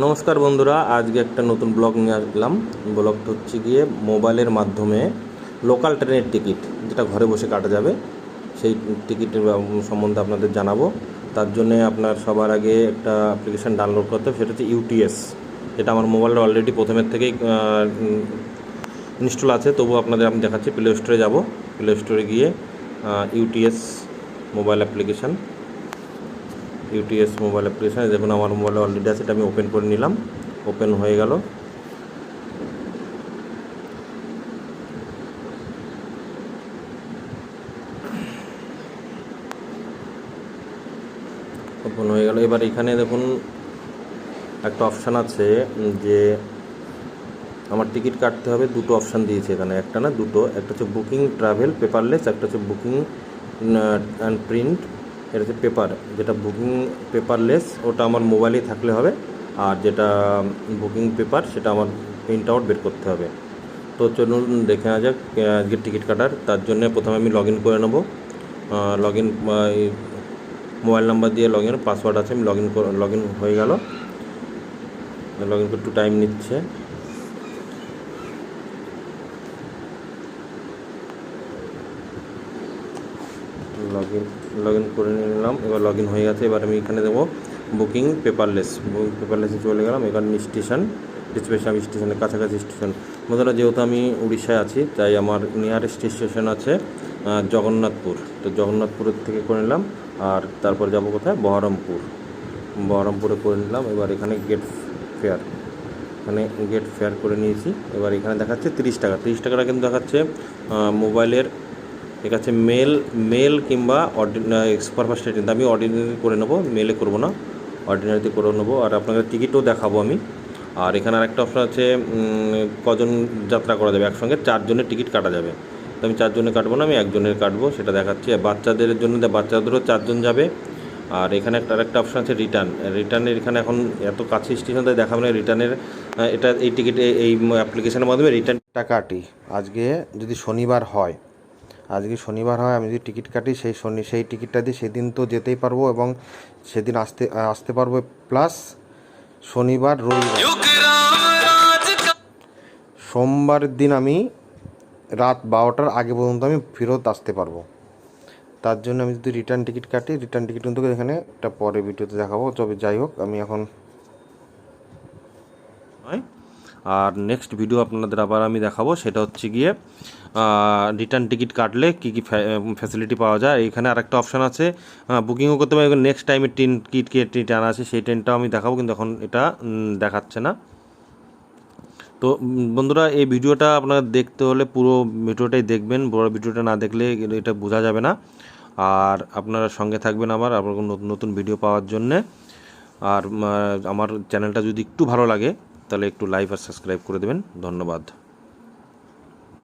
নমস্কার বন্ধুরা, আজকে একটা নতুন ব্লগ নিয়ে আসলাম। ব্লগটা হচ্ছে গিয়ে মোবাইলের মাধ্যমে লোকাল ট্রেনের টিকিট, যেটা ঘরে বসে কাটা যাবে, সেই টিকিটের সম্বন্ধে আপনাদের জানাব। তার জন্যে আপনার সবার আগে একটা অ্যাপ্লিকেশান ডাউনলোড করতে হবে, সেটা হচ্ছে ইউটিএস এটা আমার মোবাইলে অলরেডি প্রথমের থেকেই ইনস্টল আছে। তবু আপনাদের আমি দেখাচ্ছি প্লে স্টোরে যাব। প্লে স্টোরে গিয়ে UTS mobile application UTS mobile application দেখুন আমার মোবাইলে অলরেডি আছে, এটা আমি ওপেন করে নিলাম। ওপেন হয়ে গেল। ওপেন হয়ে গেল। এবার এখানে দেখুন, একটা অপশান আছে যে আমার টিকিট কাটতে হবে, দুটো অপশান দিয়েছে এখানে। একটা না, দুটো, একটা হচ্ছে বুকিং ট্রাভেল পেপারলেস একটা হচ্ছে বুকিং অ্যান্ড প্রিন্ট এটা হচ্ছে পেপার যেটা বুকিং পেপারলেস ওটা আমার মোবাইলেই থাকলে হবে। আর যেটা বুকিং পেপার সেটা আমার প্রিন্ট আউট বের করতে হবে। তো চলুন দেখে নেওয়া যাক আজকে টিকিট কাটার। তার জন্য প্রথমে আমি লগ ইন করে নেব। লগ ইন মোবাইল নাম্বার দিয়ে লগ ইন পাসওয়ার্ড আছে, আমি লগ ইন লগ ইন হয়ে গেল। লগ ইন করতে টাইম নিচ্ছে। লগ ইন লগ ইন করে নিলাম। এবার লগ ইন হয়ে গেছে। এবার আমি এখানে দেবো বুকিং পেপারলেস বুকিং পেপারলেসে চলে গেলাম। এবার স্টেশন ডিসপ্লেশন আমি স্টেশনের কাছাকাছি স্টেশন বন্ধুরা, যেহেতু আমি উড়িষ্যায় আছি, তাই আমার নিয়ারেস্ট স্টেশন আছে জগন্নাথপুর। তো জগন্নাথপুরের থেকে করে নিলাম। আর তারপর যাব কোথায়? বহরমপুর। বহরমপুরে করে নিলাম। এবার এখানে গেট ফেয়ার এখানে গেট ফেয়ার করে নিয়েছি। এবার এখানে দেখাচ্ছে তিরিশ টাকা। তিরিশ টাকাটা কিন্তু দেখাচ্ছে মোবাইলের ঠিক আছে মেল মেল কিংবা সুপারফাস্ট ট্রেন আমি অর্ডিনারি করে নেব মেলে করব না অর্ডিনারিতে করে নেব। আর আপনাদের টিকিটও দেখাবো আমি। আর এখানে আরেকটা অপশন আছে কজন যাত্রা করা যাবে একসঙ্গে, চারজনের টিকিট কাটা যাবে। তো আমি চারজনের কাটবো না, আমি একজনের কাটবো, সেটা দেখাচ্ছি। আর বাচ্চাদের জন্য বাচ্চাদেরও চারজন যাবে। আর এখানে একটা, আরেকটা অপশন আছে রিটার্ন রিটার্নের এখানে এখন এত কাছে স্টেশন তাই দেখাবে না, রিটার্নের এটা এই টিকিট এই অ্যাপ্লিকেশনের মাধ্যমে রিটার্ন কাটি আজকে যদি শনিবার হয় আজকে শনিবার হয়, আমি যদি টিকিট কাটি, সেই শনি, সেই টিকিটটা দিয়ে সেদিন তো যেতেই পারব এবং সেদিন আসতে আসতে পারব। প্লাস শনিবার, রবিবার। সোমবার দিন আমি রাত বারোটার আগে পর্যন্ত আমি ফেরত আসতে পারব। তার জন্য আমি যদি রিটার্ন টিকিট কাটি রিটার্ন টিকিট কিন্তু এখানে একটা পরে ভিডিওতে দেখাবো। তবে যাই হোক, আমি এখন আর নেক্সট ভিডিও আপনাদের আবার আমি দেখাবো, সেটা হচ্ছে গিয়ে রিটার্ন টিকিট কাটলে কী কী ফ্যাসিলিটি পাওয়া যায়। এখানে আরেকটা অপশান আছে বুকিংও করতে পারবে নেক্সট টাইমে ট্রেন কিট কে ট্রেন আছে, সেই ট্রেনটাও আমি দেখাবো, কিন্তু এখন এটা দেখাচ্ছে না। তো বন্ধুরা, এই ভিডিওটা আপনারা দেখতে হলে পুরো ভিডিওটাই দেখবেন। বড় ভিডিওটা না দেখলে এটা বোঝা যাবে না। আর আপনারা সঙ্গে থাকবেন আমার আপনার নতুন নতুন ভিডিও পাওয়ার জন্যে। আর আমার চ্যানেলটা যদি একটু ভালো লাগে তাহলে একটু লাইক আর সাবস্ক্রাইব করে দেবেন। ধন্যবাদ।